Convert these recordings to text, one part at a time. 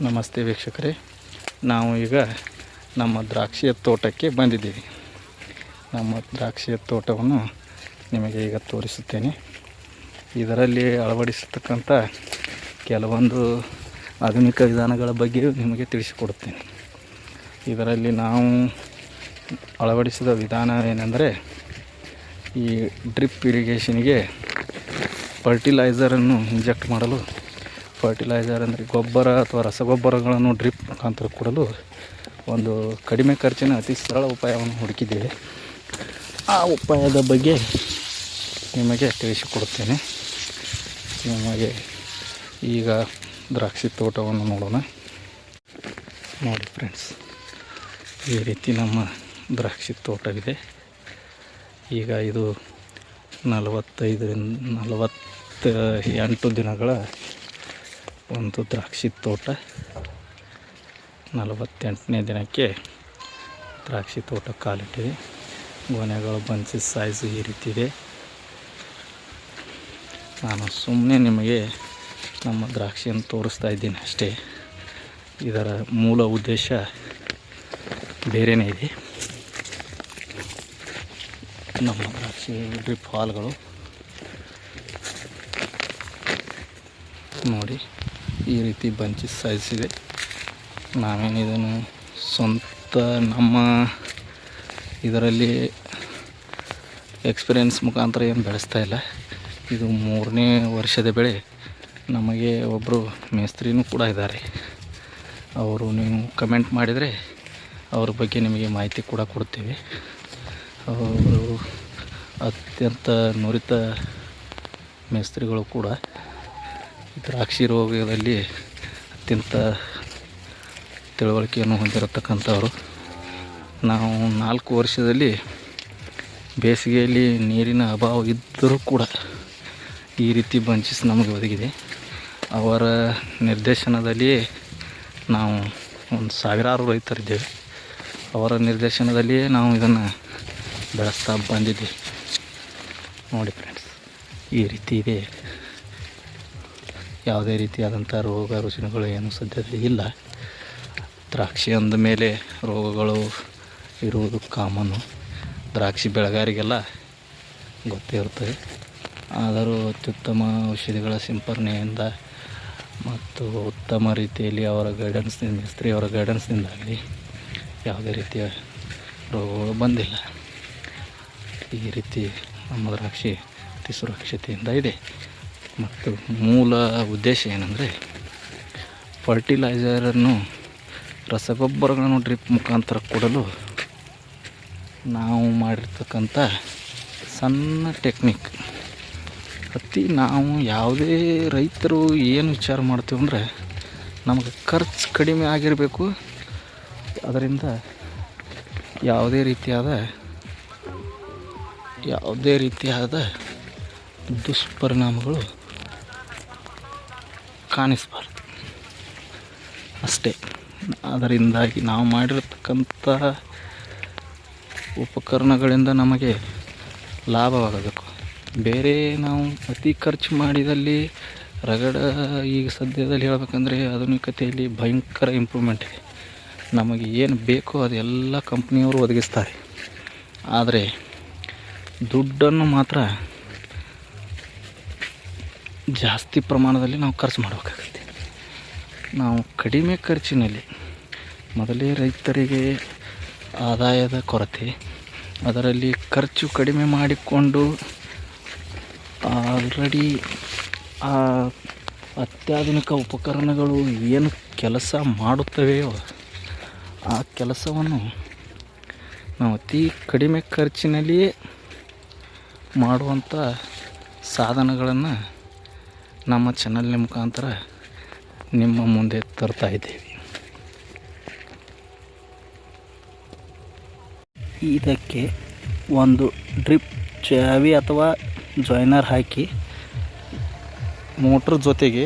ನಮಸ್ತೆ ವೀಕ್ಷಕರೇ. ನಾವು ಈಗ ನಮ್ಮ ದ್ರಾಕ್ಷಿಯ ತೋಟಕ್ಕೆ ಬಂದಿದ್ದೀವಿ. ನಮ್ಮ ದ್ರಾಕ್ಷಿಯ ತೋಟವನ್ನು ನಿಮಗೆ ಈಗ ತೋರಿಸುತ್ತೇನೆ. ಇದರಲ್ಲಿ ಅಳವಡಿಸತಕ್ಕಂಥ ಕೆಲವೊಂದು ಆಧುನಿಕ ವಿಧಾನಗಳ ಬಗ್ಗೆ ನಿಮಗೆ ತಿಳಿಸಿಕೊಡುತ್ತೇನೆ. ಇದರಲ್ಲಿ ನಾವು ಅಳವಡಿಸಿದ ವಿಧಾನ ಏನೆಂದರೆ, ಈ ಡ್ರಿಪ್ ಇರಿಗೇಷನಿಗೆ ಫರ್ಟಿಲೈಸರನ್ನು ಇಂಜೆಕ್ಟ್ ಮಾಡಲು ಫರ್ಟಿಲೈಸರ್ ಅಂದರೆ ಗೊಬ್ಬರ ಅಥವಾ ರಸಗೊಬ್ಬರಗಳನ್ನು ಡ್ರಿಪ್ ಮುಖಾಂತರ ಕೊಡಲು ಒಂದು ಕಡಿಮೆ ಖರ್ಚಿನ ಅತಿ ಸರಳ ಉಪಾಯವನ್ನು ಹುಡುಕಿದ್ದೇವೆ. ಆ ಉಪಾಯದ ಬಗ್ಗೆ ನಿಮಗೆ ತಿಳಿಸಿಕೊಡುತ್ತೇನೆ. ನಿಮಗೆ ಈಗ ದ್ರಾಕ್ಷಿ ತೋಟವನ್ನು ನೋಡೋಣ. ನೋಡಿ ಫ್ರೆಂಡ್ಸ್ ಈ ರೀತಿ ನಮ್ಮ ದ್ರಾಕ್ಷಿ ತೋಟವಿದೆ. ಈಗ ಇದು ನಲವತ್ತೈದರಿಂದ ನಲವತ್ತ ಎಂಟು ದಿನಗಳ ಒಂದು ದ್ರಾಕ್ಷಿ ತೋಟ ನಲವತ್ತೆಂಟನೇ ದಿನಕ್ಕೆ ದ್ರಾಕ್ಷಿ ತೋಟ ಕಾಲಿಟ್ಟಿದೆ. ಗೊನೆಗಳು ಬನ್ಸಿ ಸೈಜು ಈ ರೀತಿ ನಾನು ಸುಮ್ಮನೆ ನಿಮಗೆ ನಮ್ಮ ದ್ರಾಕ್ಷಿಯನ್ನು ತೋರಿಸ್ತಾ ಇದ್ದೀನಿ ಅಷ್ಟೇ. ಇದರ ಮೂಲ ಉದ್ದೇಶ ಬೇರೆಯೇ ಇದೆ. ನಮ್ಮ ದ್ರಾಕ್ಷಿ ಡ್ರಿಪ್ ಹಾಲ್ಗಳು ನೋಡಿ. ಈ ರೀತಿ ಬಂಚಿ ಸೈಜ್ ಇದೆ ನಾವೇನು ಇದನ್ನು ಸ್ವಂತ ನಮ್ಮ ಇದರಲ್ಲಿ ಎಕ್ಸ್ಪೀರಿಯನ್ಸ್ ಮುಖಾಂತರ ಏನು ಬೆಳೆಸ್ತಾ ಇಲ್ಲ. ಇದು ಮೂರನೇ ವರ್ಷದ ಬೆಳೆ. ನಮಗೆ ಒಬ್ಬರು ಮೇಸ್ತ್ರಿನೂ ಕೂಡ ಇದ್ದಾರೆ. ಅವರು ನೀವು ಕಮೆಂಟ್ ಮಾಡಿದರೆ ಅವ್ರ ಬಗ್ಗೆ ನಿಮಗೆ ಮಾಹಿತಿ ಕೂಡ ಕೊಡ್ತೀವಿ. ಅವರು ಅತ್ಯಂತ ನುರಿತ ಮೇಸ್ತ್ರಿಗಳು ಕೂಡ. ದ್ರಾಕ್ಷಿ ರೋಗದಲ್ಲಿ ಅತ್ಯಂತ ತಿಳುವಳಿಕೆಯನ್ನು ಹೊಂದಿರತಕ್ಕಂಥವ್ರು. ನಾವು ನಾಲ್ಕು ವರ್ಷದಲ್ಲಿ ಬೇಸಿಗೆಯಲ್ಲಿ ನೀರಿನ ಅಭಾವ ಇದ್ದರೂ ಕೂಡ ಈ ರೀತಿ ಬಂಚಿಸ್ ನಮಗೆ ಒದಗಿದೆ. ಅವರ ನಿರ್ದೇಶನದಲ್ಲಿಯೇ ನಾವು ಒಂದು ಸಾವಿರಾರು ರೈತರಿದ್ದೇವೆ. ಅವರ ನಿರ್ದೇಶನದಲ್ಲಿಯೇ ನಾವು ಇದನ್ನು ಬೆಳೆಸ್ತಾ ಬಂದಿದ್ದೀವಿ. ನೋಡಿ ಫ್ರೆಂಡ್ಸ್ ಈ ರೀತಿ ಇದೆ. ಯಾವುದೇ ರೀತಿಯಾದಂಥ ರೋಗ ರುಜಿನಗಳು ಏನು ಸದ್ಯದಲ್ಲಿ ಇಲ್ಲ. ದ್ರಾಕ್ಷಿ ಅಂದ ಮೇಲೆ ರೋಗಗಳು ಇರುವುದು ಕಾಮನ್ನು ದ್ರಾಕ್ಷಿ ಬೆಳೆಗಾರಿಗೆಲ್ಲ ಗೊತ್ತೇ ಇರ್ತದೆ. ಆದರೂ ಅತ್ಯುತ್ತಮ ಔಷಧಿಗಳ ಸಿಂಪರಣೆಯಿಂದ ಮತ್ತು ಉತ್ತಮ ರೀತಿಯಲ್ಲಿ ಅವರ ಗೈಡೆನ್ಸ್ನಿಂದ ಮಿಸ್ತ್ರಿಯವರ ಗೈಡೆನ್ಸ್ನಿಂದಾಗಲಿ ಯಾವುದೇ ರೀತಿಯ ರೋಗಗಳು ಬಂದಿಲ್ಲ. ಈ ರೀತಿ ನಮ್ಮ ದ್ರಾಕ್ಷಿ ಅತಿ ಸುರಕ್ಷತೆಯಿಂದ ಇದೆ. ಮತ್ತು ಮೂಲ ಉದ್ದೇಶ ಏನಂದರೆ ಫರ್ಟಿಲೈಸರನ್ನು ರಸಗೊಬ್ಬರಗಳನ್ನು ಡ್ರಿಪ್ ಮುಖಾಂತರ ಕೊಡಲು ನಾವು ಮಾಡಿರ್ತಕ್ಕಂಥ ಸಣ್ಣ ಟೆಕ್ನಿಕ್ ಅತಿ ನಾವು ಯಾವುದೇ ರೈತರು ಏನು ವಿಚಾರ ಮಾಡ್ತೀವಿ ಅಂದರೆ ನಮಗೆ ಖರ್ಚು ಕಡಿಮೆ ಆಗಿರಬೇಕು. ಅದರಿಂದ ಯಾವುದೇ ರೀತಿಯಾದ ಯಾವುದೇ ರೀತಿಯಾದ ದುಷ್ಪರಿಣಾಮಗಳು ಕಾಣಿಸಬಾರ್ದು. ಅಷ್ಟೇ. ಅದರಿಂದಾಗಿ ನಾವು ಮಾಡಿರತಕ್ಕಂಥ ಉಪಕರಣಗಳಿಂದ ನಮಗೆ ಲಾಭವಾಗಬೇಕು. ಬೇರೆ ನಾವು ಅತಿ ಖರ್ಚು ಮಾಡಿದಲ್ಲಿ ರಗಡ ಈಗ ಸದ್ಯದಲ್ಲಿ ಹೇಳಬೇಕಂದ್ರೆ ಆಧುನಿಕತೆಯಲ್ಲಿ ಭಯಂಕರ ಇಂಪ್ರೂವ್ಮೆಂಟ್ ಇದೆ. ನಮಗೆ ಏನು ಬೇಕೋ ಅದೆಲ್ಲ ಕಂಪ್ನಿಯವರು ಒದಗಿಸ್ತಾರೆ. ಆದರೆ ದುಡ್ಡನ್ನು ಮಾತ್ರ ಜಾಸ್ತಿ ಪ್ರಮಾಣದಲ್ಲಿ ನಾವು ಖರ್ಚು ಮಾಡಬೇಕಾಗುತ್ತೆ. ನಾವು ಕಡಿಮೆ ಖರ್ಚಿನಲ್ಲಿ ಮೊದಲೇ ರೈತರಿಗೆ ಆದಾಯದ ಕೊರತೆ, ಅದರಲ್ಲಿ ಖರ್ಚು ಕಡಿಮೆ ಮಾಡಿಕೊಂಡು ಆಲ್ರೆಡಿ ಆ ಅತ್ಯಾಧುನಿಕ ಉಪಕರಣಗಳು ಏನು ಕೆಲಸ ಮಾಡುತ್ತವೆಯೋ ಆ ಕೆಲಸವನ್ನು ನಾವು ಅತಿ ಕಡಿಮೆ ಖರ್ಚಿನಲ್ಲಿಯೇ ಮಾಡುವಂಥ ಸಾಧನಗಳನ್ನು ನಮ್ಮ ಚಾನಲ್ನ ಮುಖಾಂತರ ನಿಮ್ಮ ಮುಂದೆ ತರ್ತಾ ಇದ್ದೀವಿ. ಇದಕ್ಕೆ ಒಂದು ಡ್ರಿಪ್ ಚಾವಿ ಅಥವಾ ಜಾಯ್ನರ್ ಹಾಕಿ ಮೋಟ್ರ್ ಜೊತೆಗೆ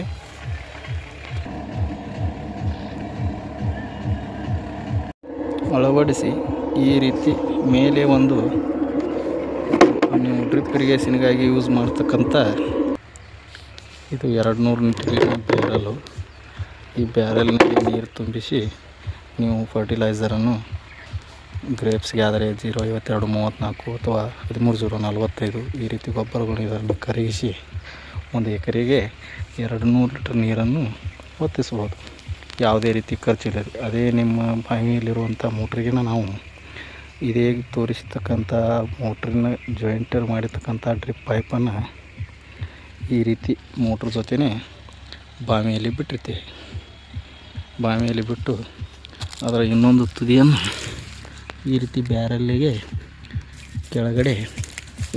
ಅಳವಡಿಸಿ ಈ ರೀತಿ ಮೇಲೆ ಒಂದು ನೀವು ಡ್ರಿಪ್ ಇರಿಗೇಷನ್ಗಾಗಿ ಯೂಸ್ ಮಾಡ್ತಕ್ಕಂಥ ಇದು ಎರಡು ನೂರು ಮೀಟರ್ ಬ್ಯಾರಲು ಈ ಬ್ಯಾರಲ್ನಲ್ಲಿ ನೀರು ತುಂಬಿಸಿ ನೀವು ಫರ್ಟಿಲೈಸರನ್ನು ಗ್ರೇಪ್ಸ್ಗೆ ಆದರೆ ಜೀರೋ ಐವತ್ತೆರಡು ಮೂವತ್ತ್ನಾಲ್ಕು ಅಥವಾ ಹದಿಮೂರು ಜೀರೋ ನಲವತ್ತೈದು ಈ ರೀತಿ ಗೊಬ್ಬರಗಳು ಇದನ್ನು ಕರಗಿಸಿ ಒಂದು ಎಕರೆಗೆ ಎರಡು ನೂರು ಲೀಟ್ರ್ ನೀರನ್ನು ಒತ್ತಿಸ್ಬೋದು ಯಾವುದೇ ರೀತಿ ಖರ್ಚಿಲ್ಲ ಅದೇ ನಿಮ್ಮ ಬಾವಿಯಲ್ಲಿರುವಂಥ ಮೋಟ್ರಿಗಿನ ನಾವು ಇದೇ ತೋರಿಸ್ತಕ್ಕಂಥ ಮೋಟ್ರಿನ ಜಾಯಿಂಟರ್ ಮಾಡಿರ್ತಕ್ಕಂಥ ಡ್ರಿಪ್ ಪೈಪನ್ನು ಈ ರೀತಿ ಮೋಟ್ರ್ ಜೊತೆನೇ ಬಾವಿಯಲ್ಲಿ ಬಿಟ್ಟಿರ್ತೀವಿ. ಬಾವಿಯಲ್ಲಿ ಬಿಟ್ಟು ಅದರ ಇನ್ನೊಂದು ತುದಿಯನ್ನು ಈ ರೀತಿ ಬ್ಯಾರಲ್ಲಿಗೆ ಕೆಳಗಡೆ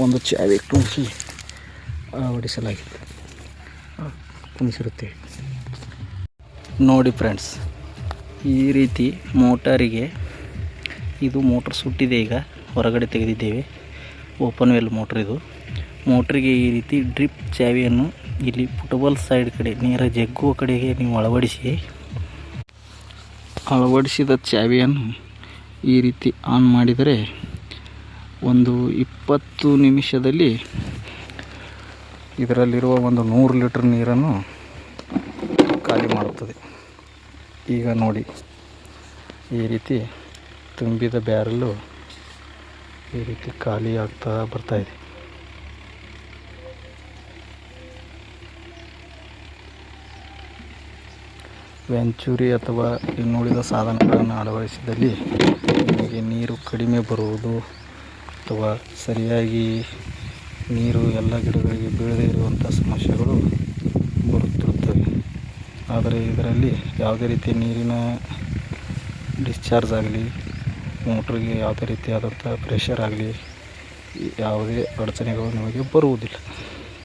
ಒಂದು ಚಾವಿ ಕುಣಿಸಿ ಅಳವಡಿಸಲಾಗಿದೆ ಕುಣಿಸಿರುತ್ತೆ. ನೋಡಿ ಫ್ರೆಂಡ್ಸ್, ಈ ರೀತಿ ಮೋಟಾರಿಗೆ ಇದು ಮೋಟ್ರ್ ಸುಟ್ಟಿದೆ ಈಗ. ಹೊರಗಡೆ ತೆಗೆದಿದ್ದೇವೆ. ಓಪನ್ ವೆಲ್ ಮೋಟ್ರ್ ಇದು. ಮೋಟ್ರಿಗೆ ಈ ರೀತಿ ಡ್ರಿಪ್ ಚಾವಿಯನ್ನು ಇಲ್ಲಿ ಫುಟ್ಬಾಲ್ ಸೈಡ್ ಕಡೆ ನೀರ ಜಗ್ಗುವ ಕಡೆಗೆ ನೀವು ಅಳವಡಿಸಿ. ಅಳವಡಿಸಿದ ಚಾವಿಯನ್ನು ಈ ರೀತಿ ಆನ್ ಮಾಡಿದರೆ ಒಂದು ಇಪ್ಪತ್ತು ನಿಮಿಷದಲ್ಲಿ ಇದರಲ್ಲಿರುವ ಒಂದು ನೂರು ಲೀಟ್ರ್ ನೀರನ್ನು ಖಾಲಿ ಮಾಡುತ್ತದೆ. ಈಗ ನೋಡಿ, ಈ ರೀತಿ ತುಂಬಿದ ಬ್ಯಾರಲ್ಲು ಈ ರೀತಿ ಖಾಲಿ ಆಗ್ತಾ ಬರ್ತಾ ವೆಂಚೂರಿ ಅಥವಾ ಇನ್ನುಳಿದ ಸಾಧನಗಳನ್ನು ಅಳವಡಿಸಿದಲ್ಲಿ ನಿಮಗೆ ನೀರು ಕಡಿಮೆ ಬರುವುದು ಅಥವಾ ಸರಿಯಾಗಿ ನೀರು ಎಲ್ಲ ಗಿಡಗಳಿಗೆ ಬೀಳದೇ ಇರುವಂಥ ಸಮಸ್ಯೆಗಳು ಬರುತ್ತಿರುತ್ತವೆ. ಆದರೆ ಇದರಲ್ಲಿ ಯಾವುದೇ ರೀತಿ ನೀರಿನ ಡಿಸ್ಚಾರ್ಜ್ ಆಗಲಿ, ಮೋಟ್ರಿಗೆ ಯಾವುದೇ ರೀತಿಯಾದಂಥ ಪ್ರೆಷರ್ ಆಗಲಿ ಯಾವುದೇ ಅಡಚಣೆಗಳು ನಿಮಗೆ ಬರುವುದಿಲ್ಲ.